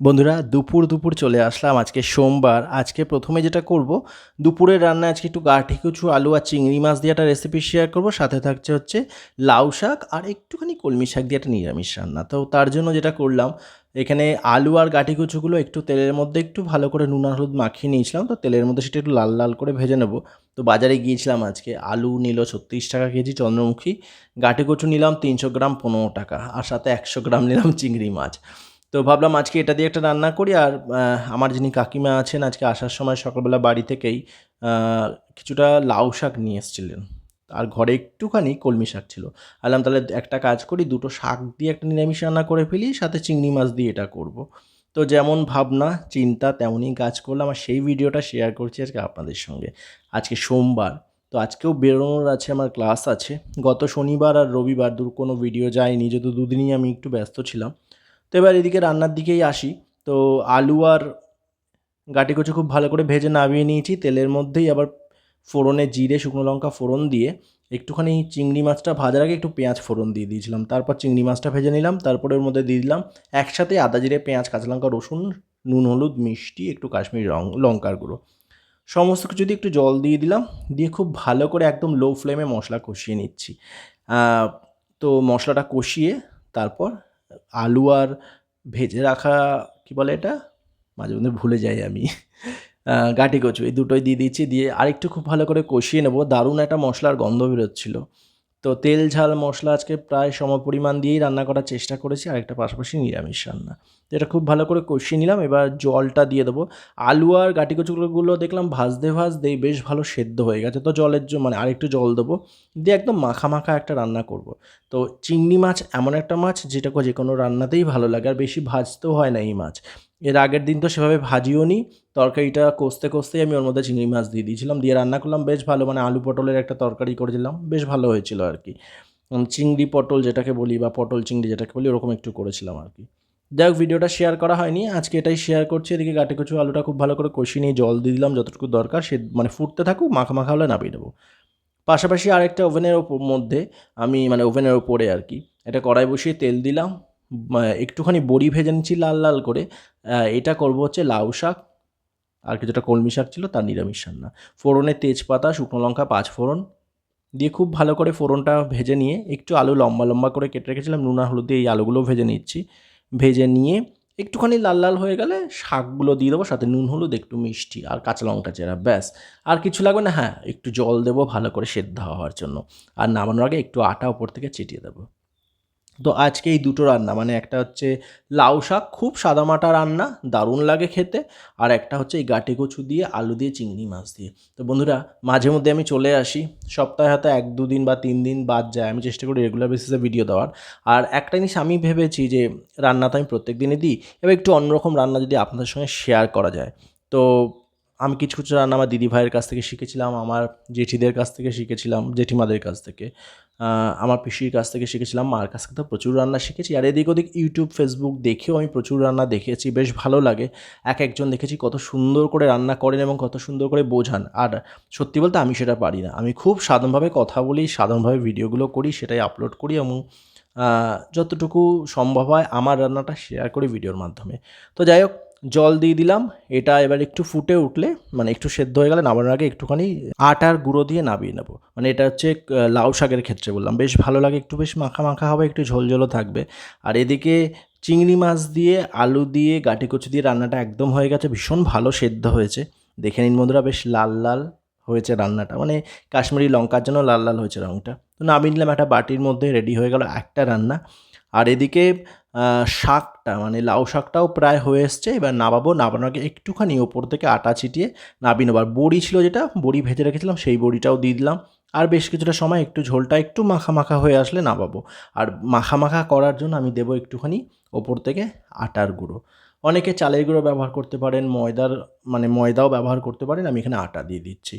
বন্ধুরা, দুপুর দুপুর চলে আসলাম আজকে সোমবার। আজকে প্রথমে যেটা করব, দুপুরের রান্না আজকে একটু গাঠি কুচু, আলু আর চিংড়ি মাছ দিয়ে একটা রেসিপি শেয়ার করব। সাথে থাকছে হচ্ছে লাউ শাক আর একটুখানি কলমি শাক দিয়ে একটা নিরামিষ রান্না। তো তার জন্য যেটা করলাম, এখানে আলু আর গাঠি কুচুগুলো একটু তেলের মধ্যে একটু ভালো করে নুন আর হলুদ মাখিয়ে নিয়েছিলাম। তো তেলের মধ্যে সেটা একটু লাল লাল করে ভেজে নেব। তো বাজারে গিয়েছিলাম আজকে, আলু নিল ছত্রিশ টাকা কেজি, চন্দ্রমুখী। গাঠি কচু নিলাম তিনশো গ্রাম পনেরো টাকা। আর সাথে একশো গ্রাম নিলাম চিংড়ি মাছ। তো ভাবলাম আজকে এটা দিয়ে একটা রান্না করি আর আমার যিনি কাকিমা আছেন আজকে আসার সময় সকালবেলা বাড়ি থেকেই কিছুটা লাউ শাক নিয়ে এসেছিলেন। আর ঘরে একটুখানি কলমি শাক ছিল। আলাম তাহলে একটা কাজ করি, দুটো শাক দিয়ে একটা নিরামিষ রান্না করে ফেলি, সাথে চিংড়ি মাছ দিয়ে এটা করব। তো যেমন ভাবনা, চিন্তা তেমনই কাজ করলাম আর সেই ভিডিওটা শেয়ার করছি আজকে আপনাদের সঙ্গে। আজকে সোমবার, তো আজকেও বেরোনোর আছে, আমার ক্লাস আছে। গত শনিবার আর রবিবার দূর কোনো ভিডিও যায়নি, যেহেতু দুদিনই আমি একটু ব্যস্ত ছিলাম। তো এবার এদিকে রান্নার দিকেই আসি। তো আলু আর গাটি কচু খুব ভালো করে ভেজে নামিয়ে নিয়েছি। তেলের মধ্যেই আবার ফোড়নে জিরে, শুকনো লঙ্কা ফোড়ন দিয়ে একটুখানি চিংড়ি মাছটা ভাজার আগে একটু পেঁয়াজ ফোড়ন দিয়ে দিয়েছিলাম। তারপর চিংড়ি মাছটা ভেজে নিলাম, তারপরে ওর মধ্যে দিয়ে দিলাম একসাথে আদা জিরে, পেঁয়াজ কাঁচা লঙ্কা রসুন, নুন, হলুদ, মিষ্টি, একটু কাশ্মীরি রং, লঙ্কার গুঁড়ো। সমস্ত কিছু দিয়ে একটু জল দিয়ে দিলাম, দিয়ে খুব ভালো করে একদম লো ফ্লেমে মশলা কষিয়ে নিচ্ছি। তো মশলাটা কষিয়ে তারপর আলু আর ভেজে রাখা, কি বলে এটা? মাঝে মধ্যে ভুলে যাই আমি। গাঁটি কচু, এই দুটোই দিয়ে দিচ্ছি, দিয়ে আরেকটু খুব ভালো করে কষিয়ে নেব। দারুণ একটা মশলার গন্ধ বেরোচ্ছিল। তো তেল, ঝাল, মশলা আজকে প্রায় সম পরিমাণ দিয়েই রান্না করার চেষ্টা করেছি আর একটা পাশাপাশি নিরামিষ রান্না। তো এটা খুব ভালো করে কষিয়ে নিলাম, এবার জলটা দিয়ে দেবো। আলু আর গাটি কচুগুলো দেখলাম ভাজতে ভাজতেই বেশ ভালো সেদ্ধ হয়ে গেছে, তো জলের মানে আরেকটু জল দেবো। দিয়ে একদম মাখা মাখা একটা রান্না করব। তো চিংড়ি মাছ এমন একটা মাছ যেটা যে কোনো রান্নাতেই ভালো লাগে, আর বেশি ভাজতেও হয় না এই মাছ। এর আগের দিন তো সেভাবে ভাজিও নি, তরকারিটা কষতে কষতেই আমি ওর মধ্যে চিংড়ি মাছ দিয়ে দিয়েছিলাম, দিয়ে রান্না করলাম, বেশ ভালো মানে আলু পটলের একটা তরকারি করেছিলাম, বেশ ভালো হয়েছিল আর কি। চিংড়ি পটল যেটাকে বলি বা পটল চিংড়ি যেটাকে বলি, ওরকম একটু করেছিলাম আর কি। যাই হোক ভিডিওটা শেয়ার করা হয়নি, আজকে এটাই শেয়ার করছি, এদিকে গাটে কচু আলুটা খুব ভালো করে কষিয়ে নিয়ে জল দিয়ে দিলাম, যতটুকু দরকার, সে মানে ফুটতে থাকুক, মাখা মাখা হলে নামিয়ে দেবো পাশাপাশি আরেকটা ওভেনের মধ্যে আমি মানে ওভেনের ওপরে আর কি এটা কড়াই বসিয়ে তেল দিলাম একটুখানি বড়ি ভেজে নিচ্ছি লাল লাল করে। এটা করব হচ্ছে লাউ শাক। আর কিছুটা কলমি শাক ছিল, তার নিরামিষ রান্না। ফোড়নে তেজপাতা, শুকনো লঙ্কা, পাঁচ ফোড়ন। দিয়ে খুব ভালো করে ফোড়নটা ভেজে নিয়ে, একটু আলু লম্বা লম্বা করে কেটে রেখেছিলাম, নুন হলুদ দিয়ে এই আলুগুলো ভেজে নিচ্ছি। ভেজে নিয়ে একটুখানি লাল লাল হয়ে গেলে শাকগুলো দিয়ে দেবো, সাথে নুন, হলুদ, একটু মিষ্টি আর কাঁচা লঙ্কা চেরা, ব্যাস। আর কিছু লাগবে না হ্যাঁ একটু জল দেবো ভালো করে সেদ্ধ হওয়ার জন্য। আর নামানোর আগে একটু আটা ওপর থেকে চিটিয়ে দেবো। তো আজকে এই দুটো রান্না মানে একটা হচ্ছে লাউ শাক, খুব সাদামাটা রান্না, দারুণ লাগে খেতে, আর একটা হচ্ছে এই গাটে কচু দিয়ে আলু দিয়ে চিংড়ি মাছ দিয়ে। তো বন্ধুরা, মাঝে মধ্যে আমি চলে আসি, সপ্তাহে হয়তো এক দুদিন বা তিন দিন বাদ যায়, আমি চেষ্টা করি রেগুলার বেসিসে ভিডিও দেওয়ার। আর একটা জিনিস আমি ভেবেছি যে, রান্না তো আমি প্রত্যেক দিনই দিই, এবার একটু অন্যরকম রান্না যদি আপনাদের সঙ্গে শেয়ার করা যায়। তো আমি কিছু কিছু রান্না আমার দিদি ভাইয়ের কাছ থেকে শিখেছিলাম, আমার জেঠিদের কাছ থেকে শিখেছিলাম, জেঠিমাদের কাছ থেকে। আমার পিসির কাছ থেকে শিখেছিলাম, মার কাছ থেকে তো প্রচুর রান্না শিখেছি। আর এদিক ওদিক ইউটিউব ফেসবুক দেখেও আমি প্রচুর রান্না দেখেছি, বেশ ভালো লাগে। এক একজন দেখেছি কত সুন্দর করে রান্না করেন এবং কত সুন্দর করে বোঝান। আর সত্যি বলতে আমি সেটা পারি না। আমি খুব সাধারণভাবে কথা বলি, সাধারণভাবে ভিডিওগুলো করি, সেটাই আপলোড করি এবং যতটুকু সম্ভব হয় আমার রান্নাটা শেয়ার করি ভিডিওর মাধ্যমে। তো যাই হোক জল দিয়ে দিলাম। এটা এবার একটু ফুটে উঠলে মানে একটু সেদ্ধ হয়ে গেলে নামানোর আগে একটুখানি আটার গুঁড়ো দিয়ে নামিয়ে নেব। মানে এটা হচ্ছে লাউ শাকের ক্ষেত্রে বললাম। বেশ ভালো লাগে, একটু বেশ মাখা মাখা হবে, একটু ঝোলঝোলও থাকবে। আর এদিকে চিংড়ি মাছ দিয়ে আলু দিয়ে গাটি কচু দিয়ে রান্নাটা একদম হয়ে গেছে, ভীষণ ভালো সেদ্ধ হয়েছে। দেখে নিন বন্ধুরা, বেশ লাল লাল হয়েছে রান্নাটা। মানে কাশ্মীরি লঙ্কার জন্য লাল লাল হয়েছে রঙটা তো নামিয়ে নিলাম একটা বাটির মধ্যে, রেডি হয়ে গেল একটা রান্না। আর এদিকে শাকটা মানে লাউ শাকটাও প্রায় হয়ে এসছে। এবার নামাবো আগে একটুখানি ওপর থেকে আটা ছিটিয়ে নেব। আর বড়ি ছিল যেটা, বড়ি ভেজে রেখেছিলাম, সেই বড়িটাও দিয়ে দিলাম। আর বেশ কিছুটা সময় একটু ঝোলটা একটু মাখা মাখা হয়ে আসলে নামাবো। আর মাখা মাখা করার জন্য আমি দেবো একটুখানি ওপর থেকে আটার গুঁড়ো। অনেকে চালের গুঁড়ো ব্যবহার করতে পারেন, ময়দার মানে ময়দাও ব্যবহার করতে পারেন। আমি এখানে আটা দিয়ে দিচ্ছি।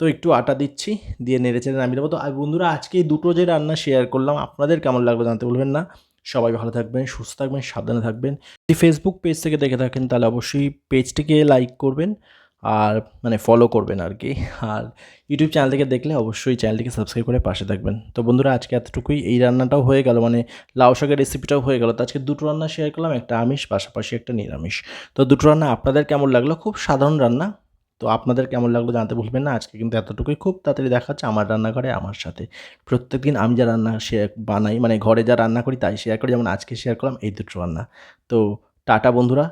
তো একটু আটা দিচ্ছি, দিয়ে নেড়ে চেড়ে নামিয়ে দেবো তো বন্ধুরা, আজকে এই দুটো যে রান্না শেয়ার করলাম, আপনাদের কেমন লাগল জানতে বলবেন না। সবাই ভালো থাকবেন, সুস্থ থাকবেন, সাবধানে থাকবেন। যদি ফেসবুক পেজ থেকে দেখে থাকেন, তাহলে অবশ্যই পেজটিকে লাইক করবেন আর মানে ফলো করবেন আর কি। আর ইউটিউব চ্যানেল থেকে দেখলে অবশ্যই চ্যানেলটিকে সাবস্ক্রাইব করে পাশে থাকবেন। তো বন্ধুরা, আজকে এতটুকুই। এই রান্নাটাও হয়ে গেল মানে লাউ শাকের রেসিপিটাও হয়ে গেল। তো আজকে দুটো রান্না শেয়ার করলাম, একটা আমিষ, পাশাপাশি একটা নিরামিষ। তো দুটো রান্না আপনাদের কেমন লাগল? খুব সাধারণ রান্না। তো আপনাদের কেমন লাগল জানতে ভুলবেন না। আজকে কিন্তু এতটুকুই। খুব তাড়াতাড়ি দেখাচ্ছে আমার রান্নাঘরে, আমার সাথে। প্রত্যেকদিন আমি যা রান্না শেয়ার বানাই মানে ঘরে যা রান্না করি তাই শেয়ার করি। যেমন আজকে শেয়ার করলাম, এই দুটো রান্না। তো টাটা বন্ধুরা।